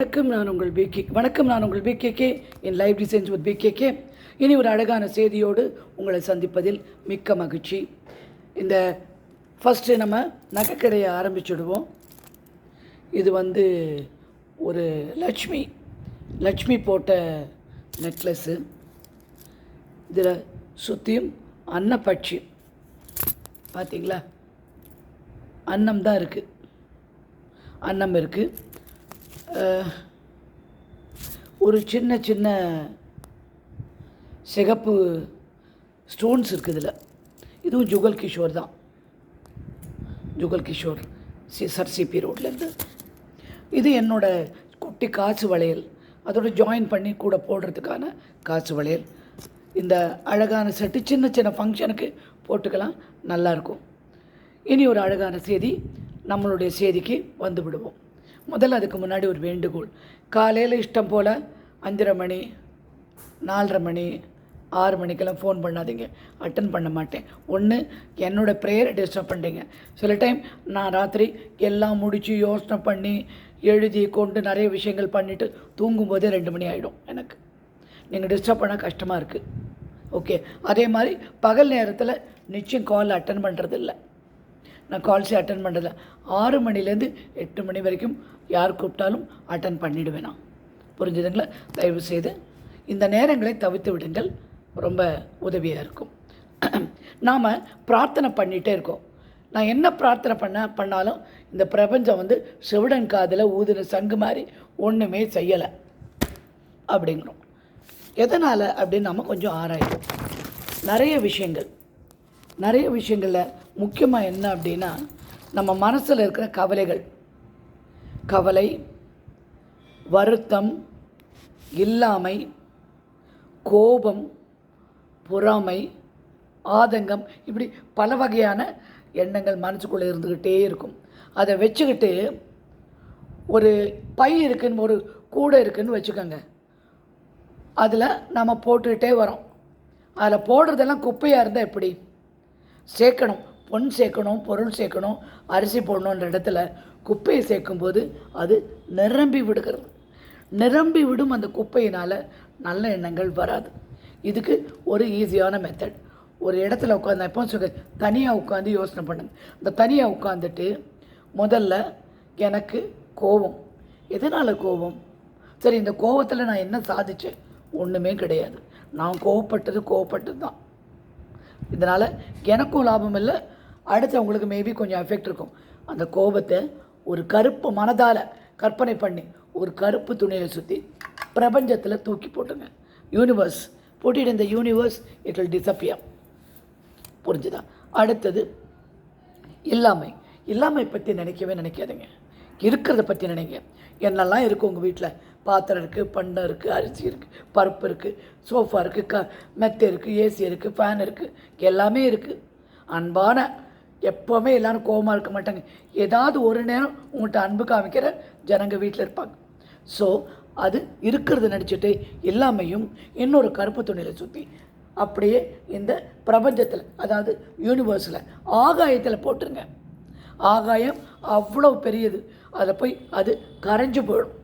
வணக்கம் நான் உங்கள் பிகே வணக்கம் நான் உங்கள் பிகேகே என் லைஃப் டிசைன்ஸ் வித் பிகேகே இனி ஒரு அழகான செய்தியோடு உங்களை சந்திப்பதில் மிக்க மகிழ்ச்சி. இந்த ஃபஸ்ட்டு நம்ம நகைக்கடையை ஆரம்பிச்சுடுவோம். இது வந்து ஒரு லட்சுமி லட்சுமி போட்ட நெக்லஸ்ஸு இதில் சுற்றியும் அன்னப்பட்சி. பார்த்தீங்களா அன்னம் தான் இருக்குது அன்னம் இருக்குது ஒரு சின்ன சின்ன சிகப்பு ஸ்டோன்ஸ் இருக்குது இதில் இதுவும் ஜுகல் கிஷோர் தான். Jugal Kishore C sir CP ரோட்லேருந்து இது என்னோடய குட்டி காசு வளையல். அதோட ஜாயின் பண்ணி கூட போடுறதுக்கான காசு வளையல். இந்த அழகான செட்டு சின்ன சின்ன ஃபங்க்ஷனுக்கு போட்டுக்கலாம். நல்லாயிருக்கும் இனி ஒரு அழகான செய்தி. நம்மளுடைய செய்திக்கு வந்து விடுவோம். முதல்ல அதுக்கு முன்னாடி ஒரு வேண்டுகோள். காலையில் இஷ்டம் போல் அஞ்சரை மணி நாலரை மணி ஆறு மணிக்கெல்லாம் ஃபோன் பண்ணாதீங்க. அட்டன் பண்ண மாட்டேன். ஒன்று என்னோடய ப்ரேயரை டிஸ்டர்ப் பண்ணுறீங்க சில டைம் நான் ராத்திரி எல்லாம் முடித்து யோசனை பண்ணி எழுதி கொண்டு நிறைய விஷயங்கள் பண்ணிவிட்டு தூங்கும்போதே ரெண்டு மணி ஆகிடும் எனக்கு. நீங்கள் டிஸ்டர்ப் பண்ணால் கஷ்டமாக இருக்குது ஓகே அதே மாதிரி பகல் நேரத்தில் நிச்சயம் கால் அட்டன் பண்ணுறதில்ல நான் கால்ஸே அட்டன் பண்ணுறதில்ல ஆறு மணிலேருந்து எட்டு மணி வரைக்கும் யார் கூப்பிட்டாலும் அட்டன் பண்ணிவிடுவேன் நான். புரிஞ்சுதுங்களா? தயவு செய்து இந்த நேரங்களை தவிர்த்து விடுங்கள். ரொம்ப உதவியாக இருக்கும். நாம் பிரார்த்தனை பண்ணிகிட்டே இருக்கோம். நான் என்ன பிரார்த்தனை பண்ண பண்ணாலும் இந்த பிரபஞ்சம் வந்து செவிடன் காதில் ஊதின சங்கு மாதிரி ஒன்றுமே செய்யலை. அப்படிங்கிறோம். எதனால்? அப்படின்னு நம்ம கொஞ்சம் ஆராய்வோம். நிறைய விஷயங்கள். நிறைய விஷயங்களில் முக்கியமாக என்ன அப்படின்னா நம்ம மனசில் இருக்கிற கவலைகள். கவலை வருத்தம் இல்லாமை கோபம் பொறாமை ஆதங்கம் இப்படி பல வகையான எண்ணங்கள் மனசுக்குள்ளே இருந்துக்கிட்டே இருக்கும். அதை வச்சுக்கிட்டு ஒரு பை இருக்குன்னு ஒரு கூடை இருக்குதுன்னு வச்சுக்கோங்க. அதில் நம்ம போட்டுக்கிட்டே வரோம். அதில் போடுறதெல்லாம் குப்பையாக இருந்தால் எப்படி? சேர்க்கணும். பொன் சேர்க்கணும் பொருள் சேர்க்கணும் அரிசி போடணுன்ற இடத்துல குப்பையை சேர்க்கும்போது அது நிரம்பி விடுகிறது. நிரம்பி விடும் அந்த குப்பையினால் நல்ல எண்ணங்கள் வராது. இதுக்கு ஒரு ஈஸியான மெத்தட் ஒரு இடத்துல உட்காந்து எப்போ சொல்ல தனியாக உட்காந்து யோசனை பண்ணுங்க. இந்த தனியாக உட்காந்துட்டு முதல்ல எனக்கு கோபம். எதனால் கோபம்? சரி இந்த கோபத்தில் நான் என்ன சாதித்தேன் ஒன்றுமே கிடையாது. நான் கோவப்பட்டது கோவப்பட்டது தான் இதனால் எனக்கும் லாபம் இல்லை அடுத்தவங்களுக்கு மேபி கொஞ்சம் எஃபெக்ட் இருக்கும். அந்த கோபத்தை ஒரு கருப்பு மனதால் கற்பனை பண்ணி ஒரு கருப்பு துணியை சுற்றி பிரபஞ்சத்தில் தூக்கி போட்டுங்க. யூனிவர்ஸ் போட்டிட்டு இந்த யூனிவர்ஸ் இட் வில் டிசப்பியர் புரிஞ்சுதா? அடுத்தது இல்லாமை. இல்லாமை பற்றி நினைக்கவே நினைக்காதுங்க. இருக்கிறத பற்றி நினைங்க. என்னெல்லாம் இருக்குது உங்கள் வீட்டில் பாத்திரம் இருக்குது பண்டம் இருக்குது அரிசி இருக்குது பருப்பு இருக்குது சோஃபா இருக்குது க மெத்தை இருக்குது ஏசி இருக்குது ஃபேன் இருக்குது எல்லாமே இருக்குது அன்பான எப்போவுமே எல்லாரும் கோபமாக இருக்க மாட்டாங்க. ஏதாவது ஒரு நேரம் உங்கள்கிட்ட அன்பு காமிக்கிற ஜனங்க வீட்டில் இருப்பாங்க. ஸோ அது இருக்கிறத நடிச்சுட்டு எல்லாமையும் இன்னொரு கருப்பு துணியில் சுற்றி அப்படியே இந்த பிரபஞ்சத்தில் அதாவது யூனிவர்ஸில் ஆகாயத்தில் போட்டுருங்க. ஆகாயம் அவ்வளோ பெரியது. அதை போய் அது கரைஞ்சு போயிடும்.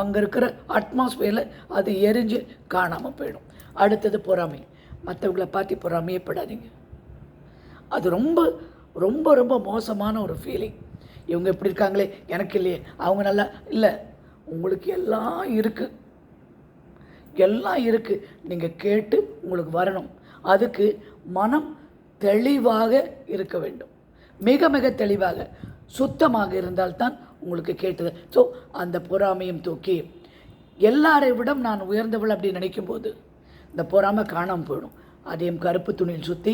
அங்கே இருக்கிற அட்மாஸ்பியரில் அது எரிஞ்சு காணாமல் போயிடும். அடுத்தது பொறாமை. மற்றவங்களை பார்த்து பொறாமையே படாதீங்க. அது ரொம்ப ரொம்ப ரொம்ப மோசமான ஒரு ஃபீலிங் இவங்க எப்படி இருக்காங்களே எனக்கு இல்லையே. அவங்க நல்லா இல்லை உங்களுக்கு எல்லாம் இருக்குது எல்லாம் இருக்குது நீங்கள் கேட்டு உங்களுக்கு வரணும். அதுக்கு மனம் தெளிவாக இருக்க வேண்டும். மிக மிக தெளிவாக. சுத்தமாக இருந்தால்தான் உங்களுக்கு கேட்டது. ஸோ அந்த பொறாமையும் தூக்கி எல்லாரை விட நான் உயர்ந்தவள் அப்படின்னு நினைக்கும்போது இந்த பொறாமை காணாமல் போயிடும். அதையும் கருப்பு துணியில் சுற்றி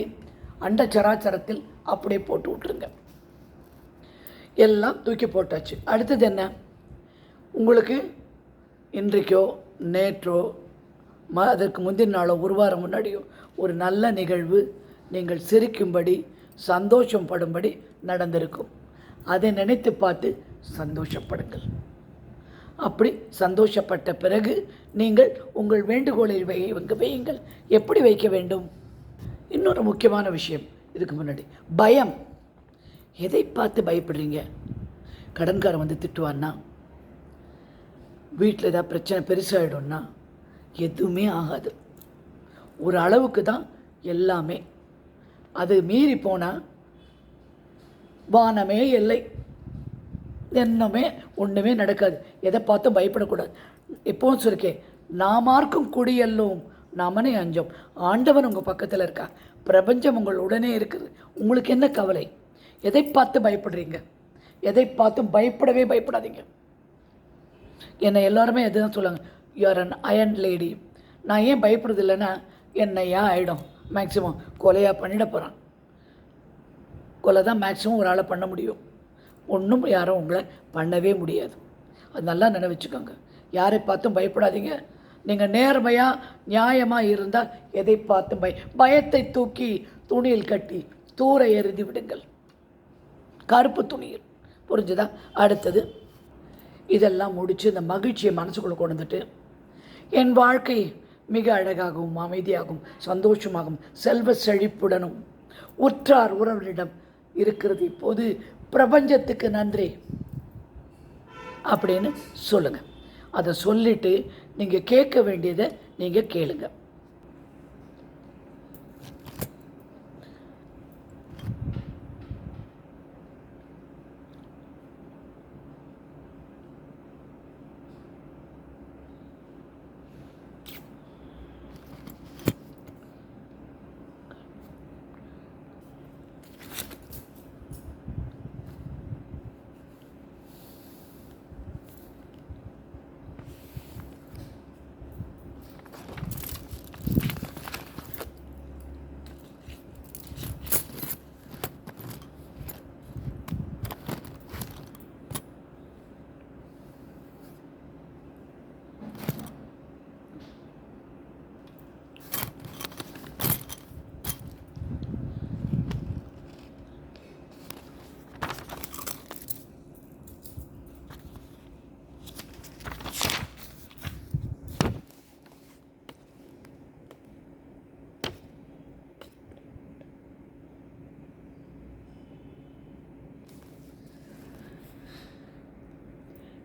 அண்ட சராச்சரத்தில் அப்படியே போட்டு விட்ருங்க எல்லாம் தூக்கி போட்டாச்சு. அடுத்தது என்ன? உங்களுக்கு இன்றைக்கோ நேற்றோ ம அதற்கு முந்தின நாளோ ஒரு வாரம் முன்னாடியோ ஒரு நல்ல நிகழ்வு நீங்கள் சிரிக்கும்படி சந்தோஷம் படும்படி நடந்திருக்கும். அதை நினைத்து பார்த்து சந்தோஷப்படுங்கள். அப்படி சந்தோஷப்பட்ட பிறகு நீங்கள் உங்கள் வேண்டுகோளில் வை வைங்க வையுங்கள். எப்படி வைக்க வேண்டும்? இன்னொரு முக்கியமான விஷயம் இதுக்கு முன்னாடி. பயம். எதை பார்த்து பயப்படுறீங்க? கடன்காரன் வந்து திட்டுவான்னா? வீட்டில் ஏதாவது பிரச்சனை பெருசாகிடும்னா எதுவுமே ஆகாது. ஒரு அளவுக்கு தான் எல்லாமே. அது மீறி போனால் வானமே இல்லை. என்னமே ஒன்றுமே நடக்காது. எதை பார்த்தும் பயப்படக்கூடாது. எப்போவும் சொல்லிருக்கேன் நாமார்க்கும் குடியல்லும் நாமனே அஞ்சோம். ஆண்டவன் உங்கள் பக்கத்தில் இருக்கா? பிரபஞ்சம் உங்கள் உடனே இருக்குது. உங்களுக்கு என்ன கவலை? எதை பார்த்து பயப்படுறீங்க? எதை பார்த்தும் பயப்படவே பயப்படாதீங்க. என்னை எல்லாருமே எதுதான் சொல்லுவாங்க? யூஆர் அன் அயன் லேடி நான் ஏன் பயப்படுறது இல்லைன்னா என்னையா ஆகிடும் மேக்ஸிமம் கொலையாக பண்ணிட போகிறான் கொலை தான் மேக்ஸிமம் ஒரு ஆளை பண்ண முடியும். ஒன்றும் யாரும் உங்களை பண்ணவே முடியாது. அது நல்லா நினைவச்சுக்கோங்க. யாரை பார்த்தும் பயப்படாதீங்க. நீங்கள் நேர்மையாக நியாயமாக இருந்தால் எதை பார்த்து பய பயத்தை தூக்கி துணியில் கட்டி தூர எறிந்து விடுங்கள். கருப்பு துணியில். புரிஞ்சுதா? அடுத்தது இதெல்லாம் முடித்து இந்த மகிழ்ச்சியை மனசுக்குள்ளே கொண்டு வந்துட்டு என் வாழ்க்கை மிக அழகாகவும் அமைதியாகவும் சந்தோஷமாகவும் செல்வ செழிப்புடனும் உற்றார் உறவினிடம் இருக்கிறது இப்போது பிரபஞ்சத்துக்கு நன்றி. அப்படின்னு சொல்லுங்கள் அதை சொல்லிவிட்டு நீங்கள் கேட்க வேண்டியதை நீங்கள் கேளுங்கள்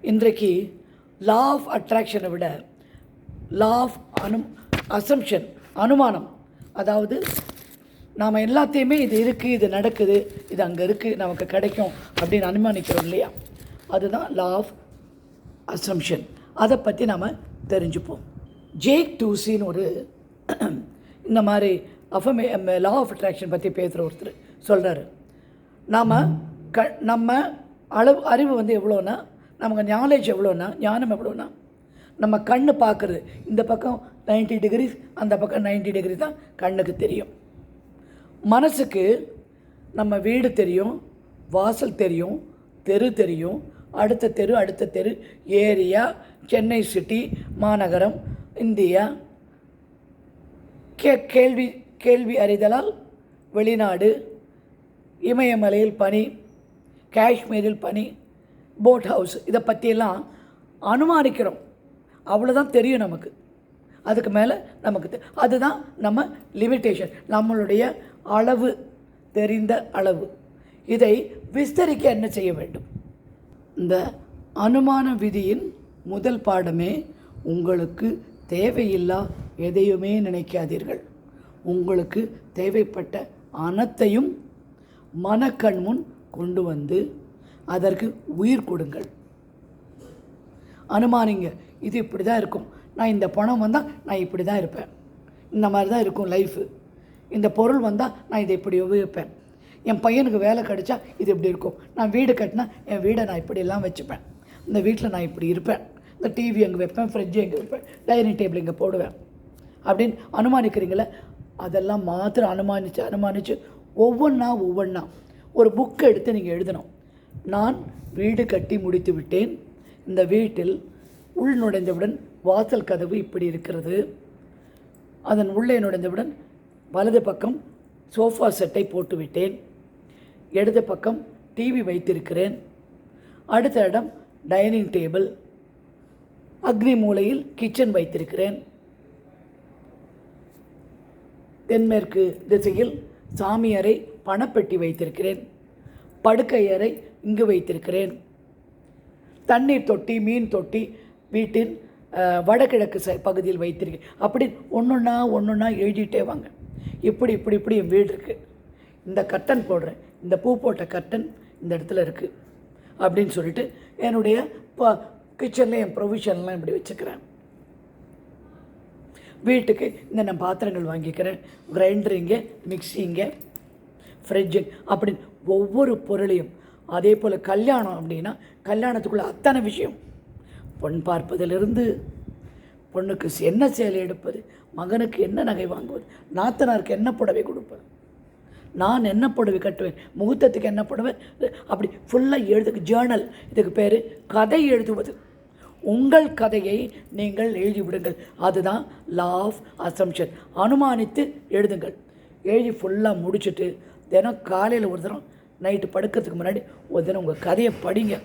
இன்றைக்கு லா ஆஃப் அட்ராக்ஷனை விட லா ஆஃப் அனு அசம்ஷன் அனுமானம். அதாவது நாம் எல்லாத்தையுமே இது இருக்குது இது நடக்குது இது அங்கே இருக்குது நமக்கு கிடைக்கும் அப்படின்னு அனுமானிக்கிறோம் இல்லையா? அதுதான் லா ஆஃப் அசம்ஷன் அதை பற்றி நாம் தெரிஞ்சுப்போம். ஜேக் டூசின்னு ஒரு இந்த மாதிரி அஃபமே லா ஆஃப் அட்ராக்ஷன் பற்றி பேசுகிற ஒருத்தர் சொல்கிறாரு நாம் க நம்ம அளவு அறிவு வந்து எவ்வளோன்னா நமக்கு நாலேஜ் எவ்வளோன்னா ஞானம் எவ்வளோன்னா நம்ம கண்ணு பார்க்குறது. இந்த பக்கம் 90 டிகிரிஸ் அந்த பக்கம் 90 டிகிரி தான் கண்ணுக்கு தெரியும். மனசுக்கு நம்ம வீடு தெரியும் வாசல் தெரியும் தெரு தெரியும். அடுத்த தெரு அடுத்த தெரு ஏரியா சென்னை சிட்டி மாநகரம் இந்தியா. கே கேள்வி கேள்வி அறிதலால் வெளிநாடு இமயமலையில் பனி காஷ்மீரில் பனி போட் ஹவுஸ் இதை பற்றியெல்லாம் அனுமானிக்கிறோம். அவ்வளோதான் தெரியும் நமக்கு. அதுக்கு மேலே நமக்கு தெ- அதுதான் நம்ம லிமிட்டேஷன் நம்மளுடைய அளவு தெரிந்த அளவு. இதை விஸ்தரிக்க என்ன செய்ய வேண்டும்? இந்த அனுமான விதியின் முதல் பாடமே உங்களுக்கு தேவையில்லா எதையுமே நினைக்காதீர்கள். உங்களுக்கு தேவைப்பட்ட அனைத்தையும் மனக்கண் முன் கொண்டு வந்து அதற்கு உயிர் கொடுங்கள். அனுமானிங்க இது இப்படி தான் இருக்கும். நான் இந்த பணம் வந்தால் நான் இப்படி தான் இருப்பேன். இந்த மாதிரி தான் இருக்கும் லைஃபு இந்த பொருள் வந்தால் நான் இதை இப்படி உபயோகிப்பேன். என் பையனுக்கு வேலை கிடைச்சா இது இப்படி இருக்கும். நான் வீடு கட்டினா என் வீடை நான் இப்படியெல்லாம் வச்சுப்பேன். இந்த வீட்டில் நான் இப்படி இருப்பேன். இந்த டிவி அங்கே வைப்பேன் ஃப்ரிட்ஜ் எங்கே வைப்பேன் டைனிங் டேபிள் இங்கே போடுவேன். அப்படின்னு அனுமானிக்கிறீங்களே அதெல்லாம் மாத்திரம் அனுமானித்து அனுமானித்து ஒவ்வொன்றா ஒவ்வொன்றா ஒரு புக்கை எடுத்து நீங்கள் எழுதணும். நான் வீடு கட்டி முடித்து விட்டேன். இந்த வீட்டில் உள் நுழைந்தவுடன் வாசல் கதவு இப்படி இருக்கிறது. அதன் உள்ளே நுழைந்தவுடன் வலது பக்கம் சோஃபா செட்டை போட்டுவிட்டேன் இடது பக்கம் டிவி வைத்திருக்கிறேன். அடுத்த இடம் டைனிங் டேபிள் அக்னி மூலையில் கிச்சன் வைத்திருக்கிறேன். தென்மேற்கு திசையில் சாமி அறை பணப்பெட்டி வைத்திருக்கிறேன். படுக்கை அறை இங்கு வைத்திருக்கிறேன். தண்ணீர் தொட்டி மீன் தொட்டி வீட்டின் வடகிழக்கு ச பகுதியில் வைத்திருக்கேன். அப்படி ஒன்றுன்னா ஒன்றுன்னா எழுதிட்டே வாங்க. இப்படி இப்படி இப்படி என் வீடு இருக்குது இந்த கர்டன் போடுறேன். இந்த பூ போட்ட கர்டன் இந்த இடத்துல இருக்குது அப்படின்னு சொல்லிட்டு என்னுடைய ப கிச்சனில் என் ப்ரொவிஷன்லாம் இப்படி வச்சுக்கிறேன். வீட்டுக்கு இந்த நான் பாத்திரங்கள் வாங்கிக்கிறேன். கிரைண்டரிங்க மிக்சிங்க ஃப்ரிட்ஜு அப்படின்னு ஒவ்வொரு பொருளையும் அதே போல் கல்யாணம் அப்படின்னா கல்யாணத்துக்குள்ள அத்தனை விஷயம். பொன் பார்ப்பதிலிருந்து பொண்ணுக்கு என்ன சேலை எடுப்பது மகனுக்கு என்ன நகை வாங்குவது நாத்தனாருக்கு என்ன புடவை கொடுப்பது நான் என்ன புடவை கட்டுவேன் முகூர்த்தத்துக்கு என்ன புடவை அப்படி ஃபுல்லாக எழுதுக்கு ஜேர்னல் இதுக்கு பேர் கதை எழுதுவது. உங்கள் கதையை நீங்கள் எழுதி விடுங்கள் அதுதான் லா ஆஃப் அசம்ஷன் அனுமானித்து எழுதுங்கள். எழுதி ஃபுல்லாக முடிச்சுட்டு தினம் காலையில் ஒரு தினம் நைட்டு படுக்கிறதுக்கு முன்னாடி ஒரு தினம் உங்கள் கதையை படிங்க.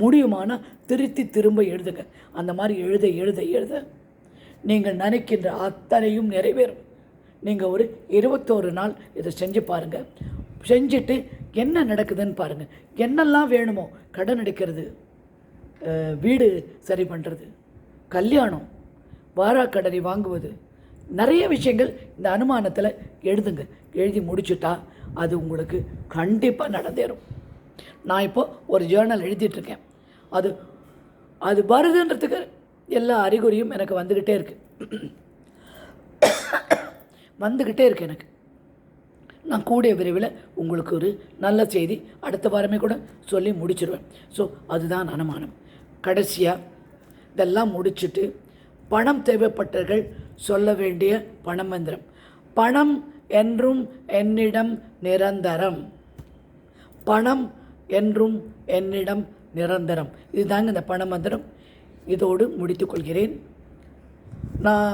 முடியுமானால் திருத்தி திரும்ப எழுதுங்க. அந்த மாதிரி எழுத எழுத எழுத நீங்கள் நினைக்கின்ற அத்தனையும் நிறைவேறும். நீங்கள் ஒரு இருபத்தோரு நாள் இதை செஞ்சு பாருங்கள் செஞ்சுட்டு என்ன நடக்குதுன்னு பாருங்கள் என்னெல்லாம் வேணுமோ கடன் அடிக்கிறது வீடு சரி பண்ணுறது கல்யாணம் வாராக்கடனை வாங்குவது நிறைய விஷயங்கள் இந்த அனுமானத்தில் எழுதுங்க. எழுதி முடிச்சுட்டா அது உங்களுக்கு கண்டிப்பாக நடந்தேறும். நான் இப்போது ஒரு ஜேர்னல் எழுதிட்டுருக்கேன். அது அது வருதுன்றதுக்கு எல்லா அறிகுறியும் எனக்கு வந்துக்கிட்டே இருக்குது வந்துக்கிட்டே இருக்கு எனக்கு. நான் கூடிய விரைவில் உங்களுக்கு ஒரு நல்ல செய்தி அடுத்த வாரமே கூட சொல்லி முடிச்சிருவேன். ஸோ அதுதான் அனுமானம். கடைசியாக இதெல்லாம் முடிச்சுட்டு பணம் தேவைப்பட்டவர்கள் சொல்ல வேண்டிய பணமந்திரம். பணம் என்றும் என்னிடம் நிரந்தரம். பணம் என்றும் என்னிடம் நிரந்தரம். இதுதாங்க இந்த பண மந்திரம் இதோடு முடித்துக்கொள்கிறேன். நான்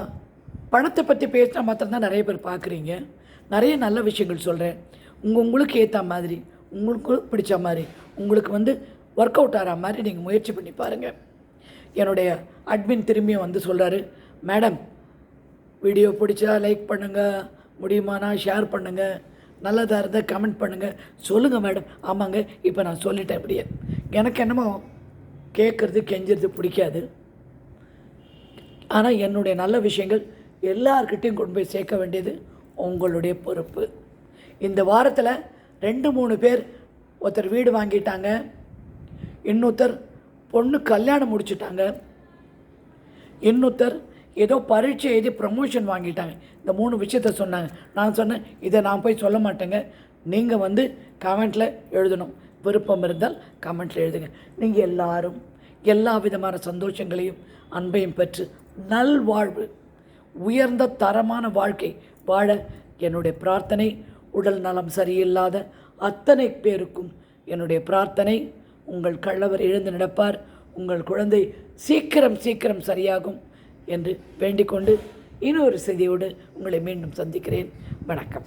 பணத்தை பற்றி பேசினா மாத்திரம்தான் நிறைய பேர் பார்க்குறீங்க நிறைய நல்ல விஷயங்கள் சொல்கிறேன் உங்கள் உங்களுக்கு ஏற்ற மாதிரி உங்களுக்கு பிடிச்ச மாதிரி உங்களுக்கு வந்து ஒர்க் அவுட் ஆகிற மாதிரி நீங்கள் முயற்சி பண்ணி பாருங்கள் என்னுடைய அட்மின் திரும்பியும் வந்து சொல்கிறாரு மேடம் வீடியோ பிடிச்சா லைக் பண்ணுங்கள் முடியுமானா ஷேர் பண்ணுங்கள் நல்லதாக இருந்தால் கமெண்ட் பண்ணுங்கள் சொல்லுங்கள் மேடம். ஆமாங்க இப்போ நான் சொல்லிட்டேன் அப்படியே. எனக்கு என்னமோ கேட்குறது கெஞ்சுறது பிடிக்காது. ஆனால் என்னுடைய நல்ல விஷயங்கள் எல்லார்கிட்டையும் கொண்டு போய் சேர்க்க வேண்டியது உங்களுடைய பொறுப்பு. இந்த வாரத்தில் ரெண்டு மூணு பேர் ஒருத்தர் வீடு வாங்கிட்டாங்க இன்னொருத்தர் பொண்ணு கல்யாணம் முடிச்சுட்டாங்க இன்னொருத்தர் ஏதோ பரீட்சை எழுதி ப்ரமோஷன் வாங்கிட்டாங்க. இந்த மூணு விஷயத்த சொன்னாங்க. நான் சொன்னேன் இதை நான் போய் சொல்ல மாட்டேங்க. நீங்கள் வந்து கமெண்ட்டில் எழுதணும். விருப்பம் இருந்தால் கமெண்ட்டில் எழுதுங்க. நீங்கள் எல்லாரும் எல்லா விதமான சந்தோஷங்களையும் அன்பையும் பெற்று நல்வாழ்வு உயர்ந்த தரமான வாழ்க்கை வாழ என்னுடைய பிரார்த்தனை உடல் நலம் சரியில்லாத அத்தனை பேருக்கும் என்னுடைய பிரார்த்தனை. உங்கள் கள்ளவர் எழுந்து நடப்பார். உங்கள் குழந்தை சீக்கிரம் சீக்கிரம் சரியாகும். என்று வேண்டிக்கொண்டு இன்னொரு செய்தியோடு உங்களை மீண்டும் சந்திக்கிறேன். வணக்கம்.